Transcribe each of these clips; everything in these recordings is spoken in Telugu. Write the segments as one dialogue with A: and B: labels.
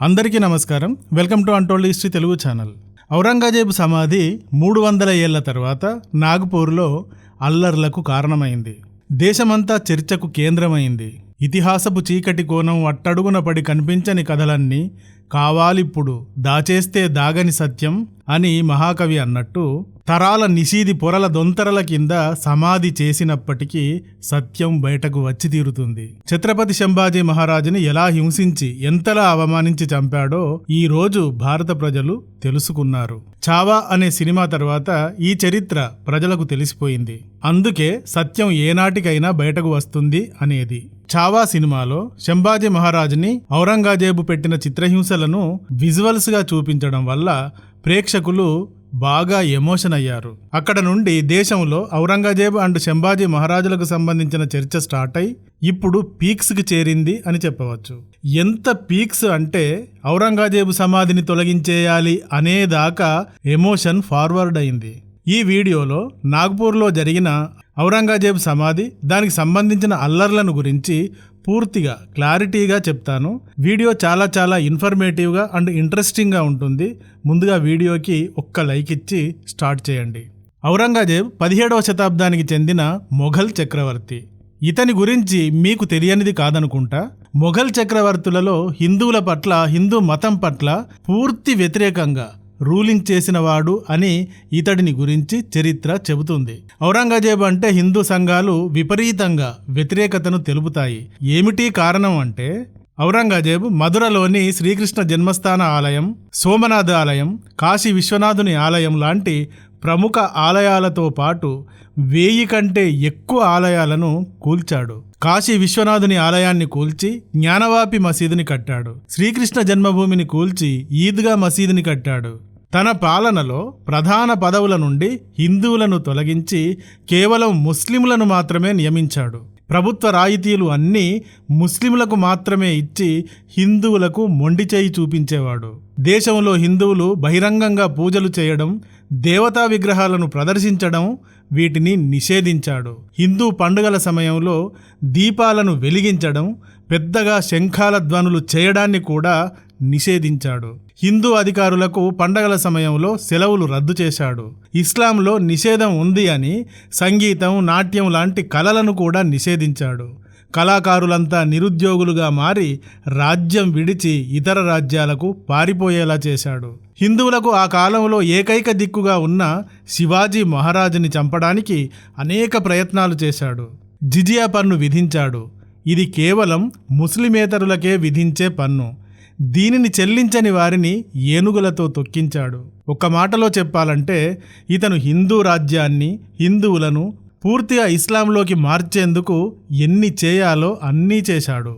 A: అందరికీ నమస్కారం. Welcome to untold history Telugu channel. Aurangzeb సమాధి మూడు వందల ఏళ్ళ తర్వాత నాగపూర్లో అల్లర్లకు కారణమైంది. దేశమంతా చర్చకు కేంద్రమైంది. ఇతిహాసపు చీకటి కోణం అట్టడుగున పడి కనిపించని కథలన్నీ కావాలిప్పుడు దాచేస్తే దాగని సత్యం అని మహాకవి అన్నట్టు తరాల నిషీది పొరల దొంతరల కింద సమాధి చేసినప్పటికీ సత్యం బయటకు వచ్చి తీరుతుంది. ఛత్రపతి శంభాజీ మహారాజుని ఎలా హింసించి ఎంతలా అవమానించి చంపాడో ఈ రోజు భారత ప్రజలు తెలుసుకున్నారు. చావా అనే సినిమా తర్వాత ఈ చరిత్ర ప్రజలకు తెలిసిపోయింది. అందుకే సత్యం ఏనాటికైనా బయటకు వస్తుంది అనేది. చావా సినిమాలో శంభాజీ మహారాజుని ఔరంగజేబు పెట్టిన చిత్రహింసలను విజువల్స్గా చూపించడం వల్ల ప్రేక్షకులు బాగా ఎమోషన్ అయ్యారు. అక్కడ నుండి దేశంలో ఔరంగజేబ్ అండ్ శంభాజీ మహారాజులకు సంబంధించిన చర్చ స్టార్ట్ అయి ఇప్పుడు పీక్స్కి చేరింది అని చెప్పవచ్చు. ఎంత పీక్స్ అంటే ఔరంగజేబు సమాధిని తొలగించేయాలి అనేదాకా ఎమోషన్ ఫార్వర్డ్ అయింది. ఈ వీడియోలో నాగ్పూర్లో జరిగిన ఔరంగజేబు సమాధి దానికి సంబంధించిన అల్లర్లను గురించి పూర్తిగా క్లారిటీగా చెప్తాను. వీడియో చాలా చాలా ఇన్ఫర్మేటివ్గా అండ్ ఇంట్రెస్టింగ్గా ఉంటుంది. ముందుగా వీడియోకి ఒక్క లైక్ ఇచ్చి స్టార్ట్ చేయండి. ఔరంగజేబ్ పదిహేడవ శతాబ్దానికి చెందిన మొఘల్ చక్రవర్తి. ఇతని గురించి మీకు తెలియనిది కాదనుకుంటా. మొఘల్ చక్రవర్తులలో హిందువుల పట్ల హిందూ మతం పట్ల పూర్తి వ్యతిరేకంగా రూలింగ్ చేసినవాడు అని ఇతడిని గురించి చరిత్ర చెబుతుంది. ఔరంగజేబు అంటే హిందూ సంఘాలు విపరీతంగా వ్యతిరేకతను తెలుపుతాయి. ఏమిటి కారణం అంటే ఔరంగజేబు మధురలోని శ్రీకృష్ణ జన్మస్థాన ఆలయం సోమనాథ ఆలయం కాశీ విశ్వనాథుని ఆలయం లాంటి ప్రముఖ ఆలయాలతో పాటు వేయి కంటే ఎక్కువ ఆలయాలను కూల్చాడు. కాశీ విశ్వనాథుని ఆలయాన్ని కూల్చి జ్ఞానవాపి మసీదుని కట్టాడు. శ్రీకృష్ణ జన్మభూమిని కూల్చి ఈద్గా మసీదుని కట్టాడు. తన పాలనలో ప్రధాన పదవుల నుండి హిందువులను తొలగించి కేవలం ముస్లింలను మాత్రమే నియమించాడు. ప్రభుత్వ రాయితీలు అన్నీ ముస్లింలకు మాత్రమే ఇచ్చి హిందువులకు మొండి చేయి చూపించేవాడు. దేశంలో హిందువులు బహిరంగంగా పూజలు చేయడం దేవతా విగ్రహాలను ప్రదర్శించడం వీటిని నిషేధించాడు. హిందూ పండుగల సమయంలో దీపాలను వెలిగించడం పెద్దగా శంఖాల ధ్వనులు చేయడాన్ని కూడా నిషేధించాడు. హిందూ అధికారులకు పండగల సమయంలో సెలవులు రద్దు చేశాడు. ఇస్లాంలో నిషేధం ఉంది అని సంగీతం నాట్యం లాంటి కళలను కూడా నిషేధించాడు. కళాకారులంతా నిరుద్యోగులుగా మారి రాజ్యం విడిచి ఇతర రాజ్యాలకు పారిపోయేలా చేశాడు. హిందువులకు ఆ కాలంలో ఏకైక దిక్కుగా ఉన్న శివాజీ మహారాజుని చంపడానికి అనేక ప్రయత్నాలు చేశాడు. జిజియా పన్ను విధించాడు. ఇది కేవలం ముస్లిమేతరులకే విధించే పన్ను. దీనిని చెల్లించని వారిని ఏనుగులతో తొక్కించాడు. ఒక మాటలో చెప్పాలంటే ఇతను హిందూ రాజ్యాన్ని హిందువులను పూర్తిగా ఇస్లాంలోకి మార్చేందుకు ఎన్ని చేయాలో అన్నీ చేశాడు.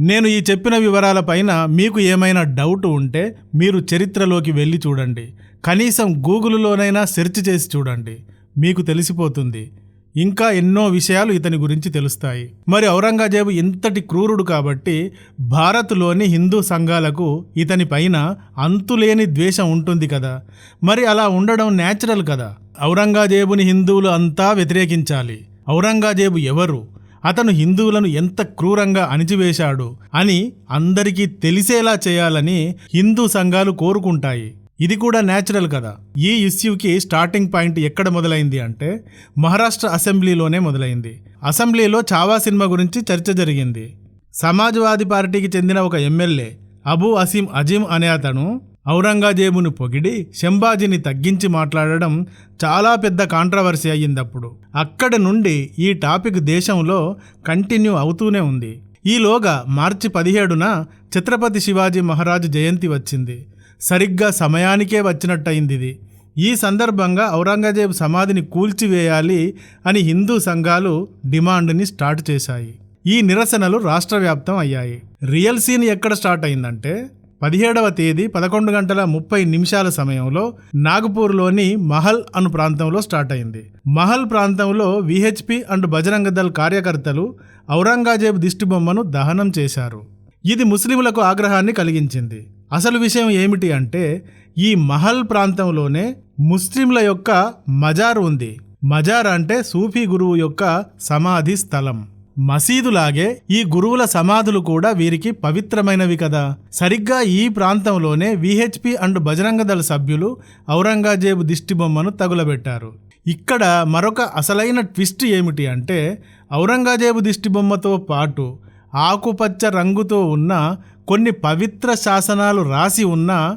A: నేను ఈ చెప్పిన వివరాలపైన మీకు ఏమైనా డౌట్ ఉంటే మీరు చరిత్రలోకి వెళ్ళి చూడండి. కనీసం గూగుల్లోనైనా సెర్చ్ చేసి చూడండి. మీకు తెలిసిపోతుంది. ఇంకా ఎన్నో విషయాలు ఇతని గురించి తెలుస్తాయి. మరి ఔరంగజేబు ఇంతటి క్రూరుడు కాబట్టి భారత్లోని హిందూ సంఘాలకు ఇతని పైన అంతులేని ద్వేషం ఉంటుంది కదా. మరి అలా ఉండడం న్యాచురల్ కదా. ఔరంగజేబుని హిందువులు అంతా వ్యతిరేకించాలి. ఔరంగజేబు ఎవరు? అతను హిందువులను ఎంత క్రూరంగా అణిచివేశాడు అని అందరికీ తెలిసేలా చేయాలని హిందూ సంఘాలు కోరుకుంటాయి. ఇది కూడా న్యాచురల్ కదా. ఈ ఇష్యూకి స్టార్టింగ్ పాయింట్ ఎక్కడ మొదలైంది అంటే మహారాష్ట్ర అసెంబ్లీలోనే మొదలైంది. అసెంబ్లీలో చావా సినిమా గురించి చర్చ జరిగింది. సమాజ్వాదీ పార్టీకి చెందిన ఒక ఎమ్మెల్యే అబూ అసీం అజీం అనే అతను ఔరంగజేబును పొగిడి శంబాజీని తగ్గించి మాట్లాడడం చాలా పెద్ద కాంట్రవర్సీ అయ్యిందప్పుడు. అక్కడి నుండి ఈ టాపిక్ దేశంలో కంటిన్యూ అవుతూనే ఉంది. ఈలోగా మార్చి పదిహేడున ఛత్రపతి శివాజీ మహారాజ్ జయంతి వచ్చింది. సరిగ్గా సమయానికే వచ్చినట్టయింది ఇది ఈ సందర్భంగా ఔరంగజేబు సమాధిని కూల్చివేయాలి అని హిందూ సంఘాలు డిమాండ్ని స్టార్ట్ చేశాయి. ఈ నిరసనలు రాష్ట్ర వ్యాప్తం అయ్యాయి. రియల్ సీన్ ఎక్కడ స్టార్ట్ అయిందంటే పదిహేడవ తేదీ పదకొండు గంటల ముప్పై నిమిషాల సమయంలో నాగపూర్లోని మహల్ అను ప్రాంతంలో స్టార్ట్ అయింది. మహల్ ప్రాంతంలో విహెచ్పి అండ్ బజరంగ దళ్ కార్యకర్తలు ఔరంగజేబు దిష్టిబొమ్మను దహనం చేశారు. ఇది ముస్లింలకు ఆగ్రహాన్ని కలిగించింది. అసలు విషయం ఏమిటి అంటే ఈ మహల్ ప్రాంతంలోనే ముస్లింల యొక్క మజార్ ఉంది. మజార్ అంటే సూఫీ గురువు యొక్క సమాధి స్థలం. మసీదులాగే ఈ గురువుల సమాధులు కూడా వీరికి పవిత్రమైనవి కదా. సరిగ్గా ఈ ప్రాంతంలోనే విహెచ్పి అండ్ బజరంగ దళ సభ్యులు ఔరంగజేబు దిష్టిబొమ్మను తగులబెట్టారు. ఇక్కడ మరొక అసలైన ట్విస్ట్ ఏమిటి అంటే ఔరంగజేబు దిష్టిబొమ్మతో పాటు ఆకుపచ్చ రంగుతో ఉన్న కొన్ని పవిత్ర శాసనాలు రాసి ఉన్న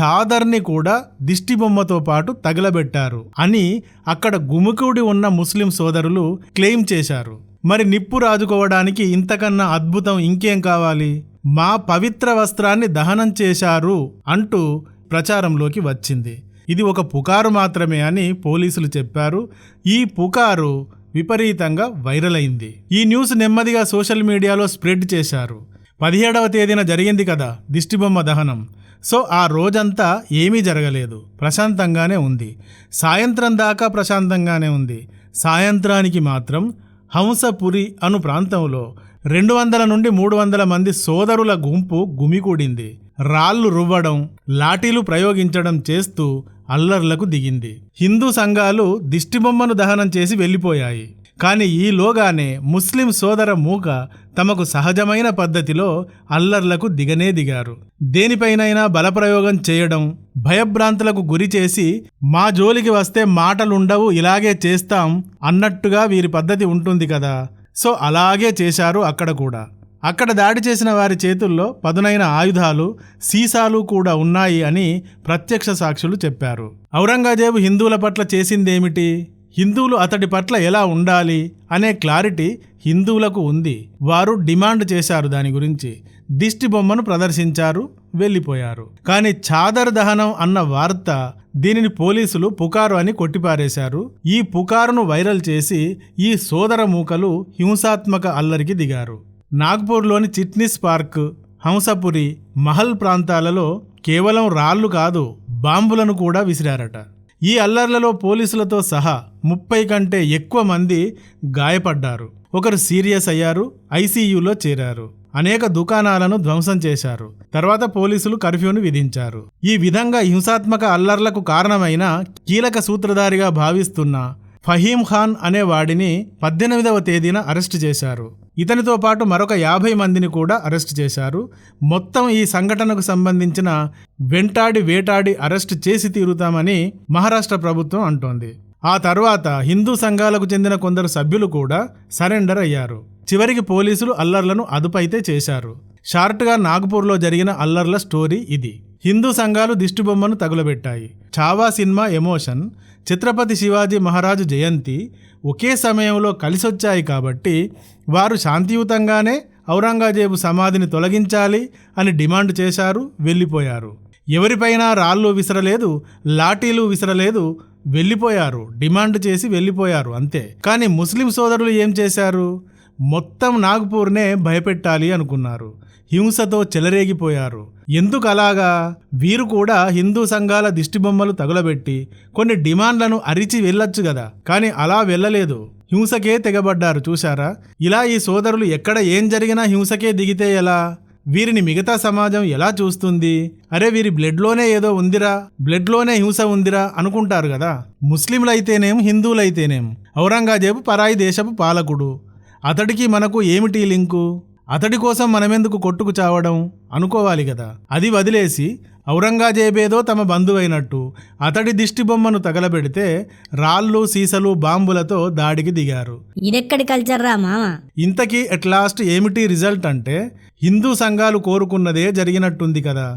A: చాదర్ని కూడా దిష్టిబొమ్మతో పాటు తగలబెట్టారు అని అక్కడ గుమికూడి ఉన్న ముస్లిం సోదరులు క్లెయిమ్ చేశారు. మరి నిప్పు రాజుకోవడానికి ఇంతకన్నా అద్భుతం ఇంకేం కావాలి? మా పవిత్ర వస్త్రాన్ని దహనం చేశారు అంటూ ప్రచారంలోకి వచ్చింది. ఇది ఒక పుకారు మాత్రమే అని పోలీసులు చెప్పారు. ఈ పుకారు విపరీతంగా వైరల్ అయింది. ఈ న్యూస్ నెమ్మదిగా సోషల్ మీడియాలో స్ప్రెడ్ చేశారు. పదిహేడవ తేదీన జరిగింది కదా దిష్టిబొమ్మ దహనం. సో ఆ రోజంతా ఏమీ జరగలేదు. ప్రశాంతంగానే ఉంది. సాయంత్రం దాకా ప్రశాంతంగానే ఉంది. సాయంత్రానికి మాత్రం హంసపురి అను ప్రాంతంలో రెండు వందల నుండి మూడు వందల మంది సోదరుల గుంపు గుమికూడింది. రాళ్ళు రువ్వడం లాఠీలు ప్రయోగించడం చేస్తూ అల్లర్లకు దిగింది. హిందూ సంఘాలు దిష్టిబొమ్మను దహనం చేసి వెళ్ళిపోయాయి. కానీ ఈలోగానే ముస్లిం సోదర మూక తమకు సహజమైన పద్ధతిలో అల్లర్లకు దిగనే దిగారు. దేనిపైనైనా బలప్రయోగం చేయడం భయభ్రాంతులకు గురి చేసి మా జోలికి వస్తే మాటలుండవు ఇలాగే చేస్తాం అన్నట్టుగా వీరి పద్ధతి ఉంటుంది కదా. సో అలాగే చేశారు అక్కడ కూడా. అక్కడ దాడి చేసిన వారి చేతుల్లో పదునైన ఆయుధాలు సీసాలు కూడా ఉన్నాయి అని ప్రత్యక్ష సాక్షులు చెప్పారు. ఔరంగజేబు హిందువుల పట్ల చేసిందేమిటి? హిందువులు అతడి పట్ల ఎలా ఉండాలి అనే క్లారిటీ హిందువులకు ఉంది. వారు డిమాండ్ చేశారు దాని గురించి. దిష్టి బొమ్మను ప్రదర్శించారు వెళ్ళిపోయారు. కానీ చాదర్ దహనం అన్న వార్త దీనిని పోలీసులు పుకారు అని కొట్టిపారేశారు. ఈ పుకారును వైరల్ చేసి ఈ సోదర మూకలు హింసాత్మక అల్లరికి దిగారు. నాగ్పూర్లోని చిట్నీస్ పార్క్ హంసపురి మహల్ ప్రాంతాలలో కేవలం రాళ్ళు కాదు బాంబులను కూడా విసిరారట. ఈ అల్లర్లలో పోలీసులతో సహా ముప్పై కంటే ఎక్కువ మంది గాయపడ్డారు. ఒకరు సీరియస్ అయ్యారు ఐసీయూలో చేరారు. అనేక దుకాణాలను ధ్వంసం చేశారు. తర్వాత పోలీసులు కర్ఫ్యూను విధించారు. ఈ విధంగా హింసాత్మక అల్లర్లకు కారణమైన కీలక సూత్రధారిగా భావిస్తున్న ఫహీం ఖాన్ అనే వాడిని పద్దెనిమిదవ తేదీన అరెస్టు చేశారు. ఇతనితో పాటు మరొక యాభై మందిని కూడా అరెస్టు చేశారు. మొత్తం ఈ సంఘటనకు సంబంధించిన వెంటాడి వేటాడి అరెస్టు చేసి తీరుతామని మహారాష్ట్ర ప్రభుత్వం అంటోంది. ఆ తర్వాత హిందూ సంఘాలకు చెందిన కొందరు సభ్యులు కూడా సరెండర్ అయ్యారు. చివరికి పోలీసులు అల్లర్లను అదుపైతే చేశారు. షార్ట్గా నాగ్పూర్లో జరిగిన అల్లర్ల స్టోరీ ఇది. హిందూ సంఘాలు దిష్టిబొమ్మను తగులబెట్టాయి. చావా సినిమా ఎమోషన్ ఛత్రపతి శివాజీ మహారాజు జయంతి ఒకే సమయంలో కలిసొచ్చాయి కాబట్టి వారు శాంతియుతంగానే ఔరంగజేబు సమాధిని తొలగించాలి అని డిమాండ్ చేశారు వెళ్ళిపోయారు. ఎవరిపైనా రాళ్ళు విసరలేదు లాఠీలు విసరలేదు వెళ్ళిపోయారు డిమాండ్ చేసి వెళ్ళిపోయారు అంతే. కానీ ముస్లిం సోదరులు ఏం చేశారు? మొత్తం నాగ్పూర్నే భయపెట్టాలి అనుకున్నారు. హింసతో చెలరేగిపోయారు. ఎందుకు అలాగా వీరు కూడా హిందూ సంఘాల దిష్టిబొమ్మలు తగులబెట్టి కొన్ని డిమాండ్లను అరిచి వెళ్ళొచ్చు కదా కానీ అలా వెళ్ళలేదు. హింసకే తెగబడ్డారు చూశారా? ఇలా ఈ సోదరులు ఎక్కడ ఏం జరిగినా హింసకే దిగితే ఎలా? వీరిని మిగతా సమాజం ఎలా చూస్తుంది? అరే వీరి బ్లడ్లోనే ఏదో ఉందిరా బ్లడ్లోనే హింస ఉందిరా అనుకుంటారు కదా ముస్లింలైతేనేం హిందువులైతేనేం? ఔరంగజేబు పరాయి దేశపు పాలకుడు. అతడికి మనకు ఏమిటి లింకు? అతడి కోసం మనమెందుకు కొట్టుకు చావడం? అనుకోవాలి కదా అది వదిలేసి ఔరంగజేబేదో తమ బంధువైనట్టు అతడి దిష్టి బొమ్మను తగలబెడితే రాళ్ళు సీసలు బాంబులతో దాడికి దిగారు.
B: ఇదెక్కడి కల్చర్ రా మామ?
A: ఇంతకీ ఎట్ లాస్ట్ ఏమిటి రిజల్ట్ అంటే హిందూ సంఘాలు కోరుకున్నదే జరిగినట్టుంది కదా.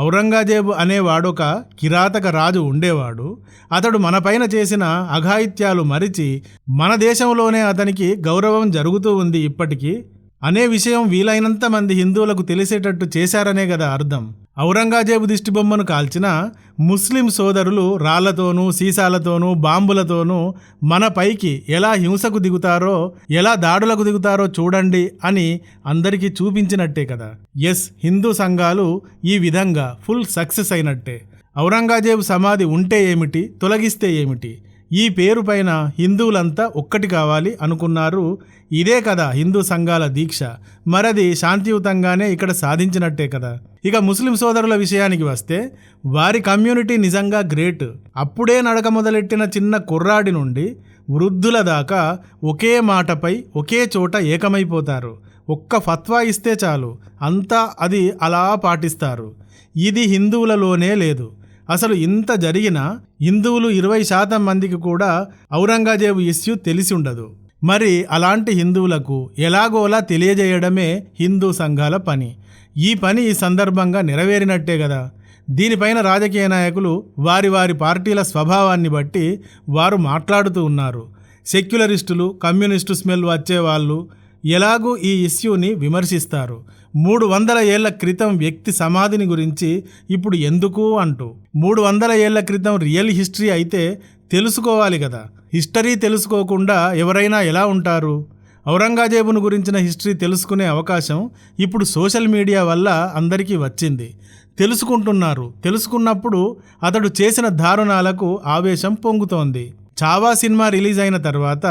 A: ఔరంగజేబు అనేవాడొక కిరాతక రాజు ఉండేవాడు. అతడు మనపైన చేసిన అఘాయిత్యాలు మరిచి మన దేశంలోనే అతనికి గౌరవం జరుగుతూ ఉంది ఇప్పటికీ. అనే విషయం వీలైనంత మంది హిందువులకు తెలిసేటట్టు చేశారనే కదా అర్థం. ఔరంగజేబు దిష్టిబొమ్మను కాల్చిన ముస్లిం సోదరులు రాళ్ళతోనూ సీసాలతోనూ బాంబులతోనూ మన పైకి ఎలా హింసకు దిగుతారో ఎలా దాడులకు దిగుతారో చూడండి అని అందరికీ చూపించినట్టే కదా. ఎస్ హిందూ సంఘాలు ఈ విధంగా ఫుల్ సక్సెస్ అయినట్టే. ఔరంగజేబు సమాధి ఉంటే ఏమిటి తొలగిస్తే ఏమిటి? ఈ పేరు పైన హిందువులంతా ఒక్కటి కావాలి అనుకున్నారు. ఇదే కదా హిందూ సంఘాల దీక్ష. మరది శాంతియుతంగానే ఇక్కడ సాధించినట్టే కదా. ఇక ముస్లిం సోదరుల విషయానికి వస్తే వారి కమ్యూనిటీ నిజంగా గ్రేట్. అప్పుడే నడక మొదలెట్టిన చిన్న కుర్రాడి నుండి వృద్ధుల దాకా ఒకే మాటపై ఒకే చోట ఏకమైపోతారు. ఒక్క ఫత్వా ఇస్తే చాలు. అంతా అది అలా పాటిస్తారు. ఇది హిందువులలోనే లేదు. అసలు ఇంత జరిగినా హిందువులు ఇరవై శాతం మందికి కూడా ఔరంగజేబు ఇష్యూ తెలిసి ఉండదు మరి అలాంటి హిందువులకు ఎలాగోలా తెలియజేయడమే హిందూ సంఘాల పని. ఈ పని ఈ సందర్భంగా నెరవేరినట్టే కదా దీనిపైన రాజకీయ నాయకులు వారి వారి పార్టీల స్వభావాన్ని బట్టి వారు మాట్లాడుతూ ఉన్నారు. సెక్యులరిస్టులు కమ్యూనిస్టు స్మెల్ వచ్చేవాళ్ళు ఎలాగూ ఈ ఇష్యూని విమర్శిస్తారు. మూడు వందల ఏళ్ళ క్రితం వ్యక్తి సమాధిని గురించి ఇప్పుడు ఎందుకు అంటూ. మూడు వందల ఏళ్ళ క్రితం రియల్ హిస్టరీ అయితే తెలుసుకోవాలి కదా హిస్టరీ తెలుసుకోకుండా ఎవరైనా ఎలా ఉంటారు? ఔరంగజేబును గురించిన హిస్టరీ తెలుసుకునే అవకాశం ఇప్పుడు సోషల్ మీడియా వల్ల అందరికీ వచ్చింది. తెలుసుకుంటున్నారు. తెలుసుకున్నప్పుడు అతడు చేసిన దారుణాలకు ఆవేశం పొంగుతోంది. చావా సినిమా రిలీజ్ అయిన తర్వాత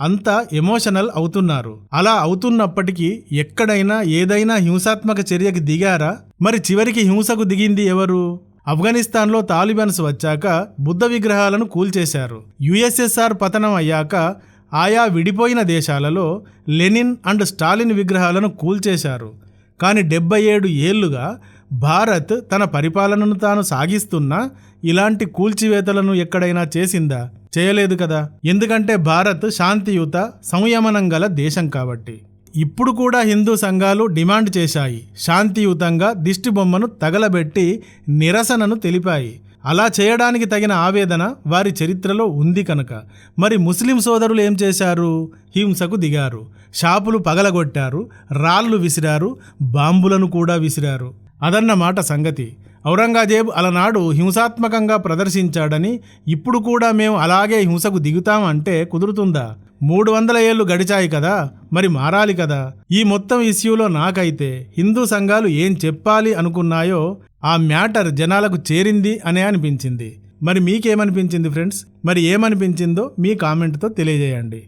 A: అంతా ఎమోషనల్ అవుతున్నారు. అలా అవుతున్నప్పటికీ ఎక్కడైనా ఏదైనా హింసాత్మక చర్యకి దిగారా? మరి చివరికి హింసకు దిగింది ఎవరు? ఆఫ్ఘనిస్తాన్లో తాలిబాన్స్ వచ్చాక బుద్ధ విగ్రహాలను కూల్చేశారు. యుఎస్ఎస్ఆర్ పతనం అయ్యాక ఆయా విడిపోయిన దేశాలలో లెనిన్ అండ్ స్టాలిన్ విగ్రహాలను కూల్చేశారు. కానీ డెబ్బై ఏడు ఏళ్ళుగా భారత్ తన పరిపాలనను తాను సాగిస్తున్నా ఇలాంటి కూల్చివేతలను ఎక్కడైనా చేసిందా? చేయలేదు కదా. ఎందుకంటే భారత్ శాంతియుత సంయమనం గల దేశం కాబట్టి. ఇప్పుడు కూడా హిందూ సంఘాలు డిమాండ్ చేశాయి. శాంతియుతంగా దిష్టిబొమ్మను తగలబెట్టి నిరసనను తెలిపాయి. అలా చేయడానికి తగిన ఆవేదన వారి చరిత్రలో ఉంది కనుక. మరి ముస్లిం సోదరులు ఏం చేశారు? హింసకు దిగారు. షాపులు పగలగొట్టారు. రాళ్ళు విసిరారు. బాంబులను కూడా విసిరారు. అదన్నమాట సంగతి. ఔరంగజేబ్ అలనాడు హింసాత్మకంగా ప్రదర్శించాడని ఇప్పుడు కూడా మేము అలాగే హింసకు దిగుతాం అంటే కుదురుతుందా? మూడు వందల ఏళ్ళు గడిచాయి కదా. మరి మారాలి కదా. ఈ మొత్తం ఇష్యూలో నాకైతే హిందూ సంఘాలు ఏం చెప్పాలి అనుకున్నాయో ఆ మ్యాటర్ జనాలకు చేరింది అనే అనిపించింది. మరి మీకేమనిపించింది ఫ్రెండ్స్? మరి ఏమనిపించిందో మీ కామెంట్తో తెలియజేయండి.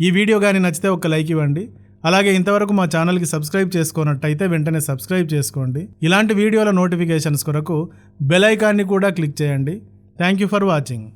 A: ఈ వీడియో కానీ నచ్చితే ఒక లైక్ ఇవ్వండి. అలాగే ఇంతవరకు మా ఛానల్కి సబ్స్క్రైబ్ చేసుకున్నట్టయితే వెంటనే సబ్స్క్రైబ్ చేసుకోండి. ఇలాంటి వీడియోల నోటిఫికేషన్స్ కొరకు బెల్ ఐకాన్ని కూడా క్లిక్ చేయండి. Thank you for watching.